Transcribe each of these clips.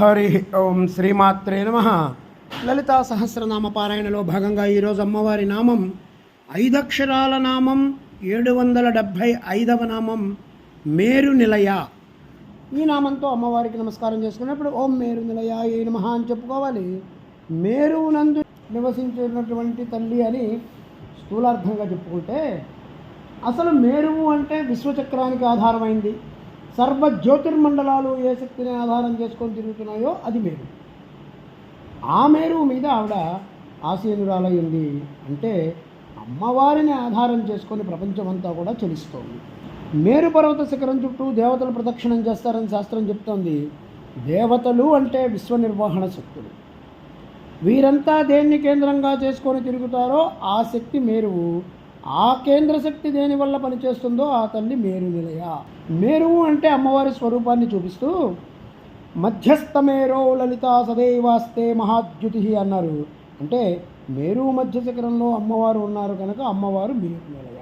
హరి ఓం శ్రీమాత్రే నమ. లలితా సహస్రనామ పారాయణలో భాగంగా ఈరోజు అమ్మవారి నామం ఐదక్షరాల నామం ఏడు వందల డెబ్భై ఐదవ నామం మేరు నిలయ. ఈ నామంతో అమ్మవారికి నమస్కారం చేసుకున్నప్పుడు ఓం మేరు నిలయ ఏ నమ అని చెప్పుకోవాలి. మేరునందు నివసించినటువంటి తల్లి అని స్థూలార్థంగా చెప్పుకుంటే అసలు మేరువు అంటే విశ్వచక్రానికి ఆధారమైంది. సర్వ జ్యోతిర్మండలాలు ఏ శక్తిని ఆధారం చేసుకొని తిరుగుతున్నాయో అది మేరు ఆ మేరు మీద ఆవిడ ఆసీనురాలై ఉంది అంటే అమ్మవారిని ఆధారం చేసుకొని ప్రపంచమంతా కూడా చలిస్తోంది. మేరు పర్వత శిఖరం చుట్టూ దేవతలు ప్రదక్షిణం చేస్తారని శాస్త్రం చెప్తోంది. దేవతలు అంటే విశ్వ నిర్వహణ శక్తులు. వీరంతా దేన్ని కేంద్రంగా చేసుకొని తిరుగుతారో ఆ శక్తి మేరువు. ఆ కేంద్ర శక్తి దేని వల్ల పనిచేస్తుందో ఆ తల్లి మేరు నిలయ. మేరువు అంటే అమ్మవారి స్వరూపాన్ని చూపిస్తూ మధ్యస్థ మేరో లలిత సదైవాస్తే మహాద్యుతి అన్నారు. అంటే మేరు మధ్య శిఖరంలో అమ్మవారు ఉన్నారు కనుక అమ్మవారు మేరు నిలయ.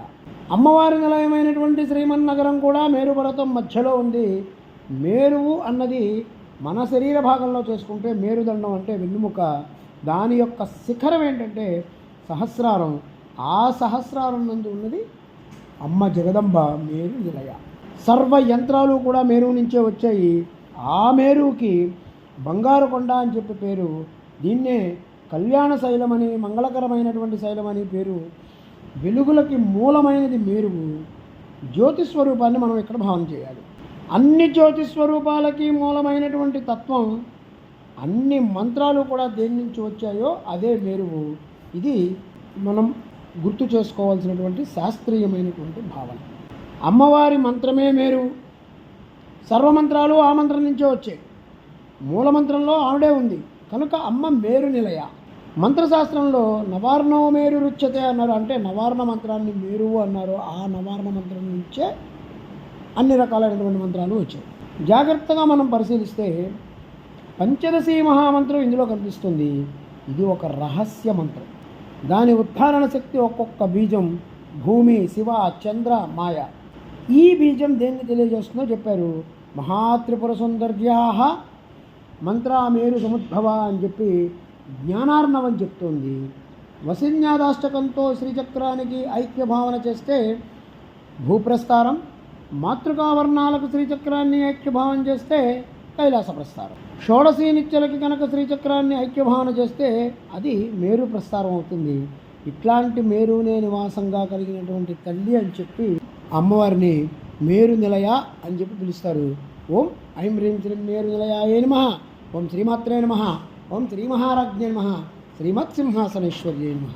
అమ్మవారి నిలయమైనటువంటి శ్రీమన్నగరం కూడా మేరు పర్వతం మధ్యలో ఉంది. మేరువు అన్నది మన శరీర భాగంలో చేసుకుంటే మేరుదండం అంటే వెన్నుముక. దాని యొక్క శిఖరం ఏంటంటే సహస్రారం. ఆ సహస్రారం నందు ఉన్నది అమ్మ జగదంబ మేరు నిలయ. సర్వ యంత్రాలు కూడా మేరు నుంచే వచ్చాయి. ఆ మేరుకి బంగారు కొండ అని చెప్పి పేరు దీన్నే కళ్యాణ శైలమని మంగళకరమైనటువంటి శైలమని పేరు. వెలుగులకి మూలమైనది మేరువు జ్యోతి స్వరూపాన్ని మనం ఇక్కడ భావన చేయాలి. అన్ని జ్యోతి స్వరూపాలకి మూలమైనటువంటి తత్వం అన్ని మంత్రాలు కూడా దేని నుంచి వచ్చాయో అదే మేరువు. ఇది మనం గుర్తు చేసుకోవాల్సినటువంటి శాస్త్రీయమైనటువంటి భావన. అమ్మవారి మంత్రమే మేరు సర్వమంత్రాలు ఆ మంత్రం నుంచే వచ్చాయి మూలమంత్రంలో ఆవిడే ఉంది. కనుక అమ్మ మేరు నిలయ. మంత్రశాస్త్రంలో నవార్ణో మేరు రుచ్యతే అన్నారు. అంటే నవార్ణ మంత్రాన్ని మేరు అన్నారు. ఆ నవార్ణ మంత్రం నుంచే అన్ని రకాలైనటువంటి మంత్రాలు వచ్చాయి. జాగ్రత్తగా మనం పరిశీలిస్తే పంచదశి మహామంత్రం ఇందులో కనిపిస్తుంది. ఇది ఒక రహస్య మంత్రం. దాని ఉత్థాన శక్తి ఒక్కొక్క బీజం భూమి శివ చంద్ర మాయ. ఈ బీజం దేన్ని తెలియజేస్తుందో చెప్పారు? మహాత్రిపుర సౌందర్యా మంత్రామేరు సముద్భవ అని చెప్పి జ్ఞానార్ణవం చెప్తోంది. వసిన్యాదాష్టకంతో శ్రీచక్రానికి ఐక్య భావన చేస్తే భూప్రస్థారం మాతృకావర్ణాలకు శ్రీచక్రాన్ని ఐక్యభావం చేస్తే కైలాస ప్రస్థారం షోడశీ నిత్యలకి కనుక శ్రీచక్రాన్ని ఐక్యభావన చేస్తే అది మేరు ప్రస్తారం అవుతుంది. ఇట్లాంటి మేరునే నివాసంగా కలిగినటువంటి తల్లి అని చెప్పి అమ్మవారిని మేరు నిలయ అని చెప్పి పిలుస్తారు. ఓం ఐం హ్రీం శ్రీం మేరు నిలయాయ నమ. ఓం శ్రీమాత్రే నమ. ఓం శ్రీ మహారాజ్ఞే నమ. శ్రీమత్సింహాసనేశ్వర్యే నమ.